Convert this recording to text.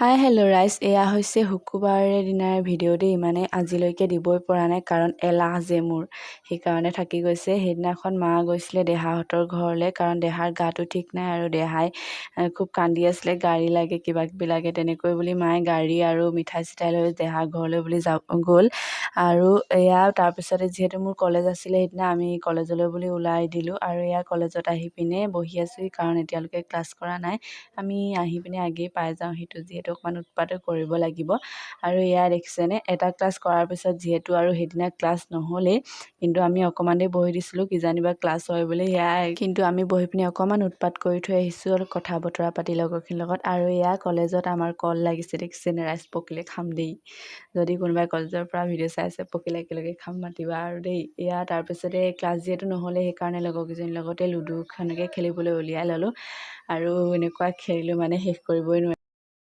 Hi hello ৰাইজ। এয়া হৈছে শুক্ৰবাৰে দিনাৰ ভিডিঅ' দেই। মানে আজিলৈকে দিবই পৰা নাই কাৰণ এলাহ যে মোৰ। সেইকাৰণে থাকি গৈছে। সেইদিনাখন মা গৈছিলে দেহাহঁতৰ ঘৰলৈ কাৰণ দেহাৰ গাটো ঠিক নাই আৰু দেহাই খুব কান্দি আছিলে। গাড়ী লাগে কিবা কিবি লাগে তেনেকৈ বুলি মায়ে গাড়ী আৰু মিঠাই চিঠাই লৈ দেহাৰ ঘৰলৈ বুলি যা গ'ল। আৰু এয়া তাৰপিছতে যিহেতু মোৰ কলেজ আছিলে সেইদিনা আমি কলেজলৈ বুলি ওলাই দিলোঁ আৰু এয়া কলেজত আহি পিনে বহি আছোঁ কাৰণ এতিয়ালৈকে ক্লাছ কৰা নাই। আমি আহি পিনে আগেই পাই যাওঁ সেইটো যিহেতু অকণমান উৎপাতো কৰিব লাগিব। আৰু এয়া দেখিছেনে এটা ক্লাছ কৰাৰ পিছত যিহেতু আৰু সেইদিনা ক্লাছ নহ'লেই কিন্তু আমি অকণমান দেৰি বহি দিছিলোঁ কিজানিবা ক্লাছ হয় বুলি সেয়াই কিন্তু আমি বহি পিনি অকণমান উৎপাত কৰি থৈ আহিছোঁ আৰু কথা বতৰা পাতি লগৰখিনিৰ লগত। আৰু এয়া কলেজত আমাৰ কল লাগিছে দেখিছেনে ৰাইজ পকিলে খাম দেই। যদি কোনোবাই কলেজৰ পৰা ভিডিঅ' চাই আছে পকিলে একেলগে খাম মাতিবা আৰু দেই। এয়া তাৰপিছতে ক্লাছ যিহেতু নহ'লে সেইকাৰণে লগৰকেইজনীৰ লগতে লুডুখনকে খেলিবলৈ উলিয়াই ল'লোঁ। আৰু এনেকুৱা খেলিলোঁ মানে শেষ কৰিবই নোৱাৰি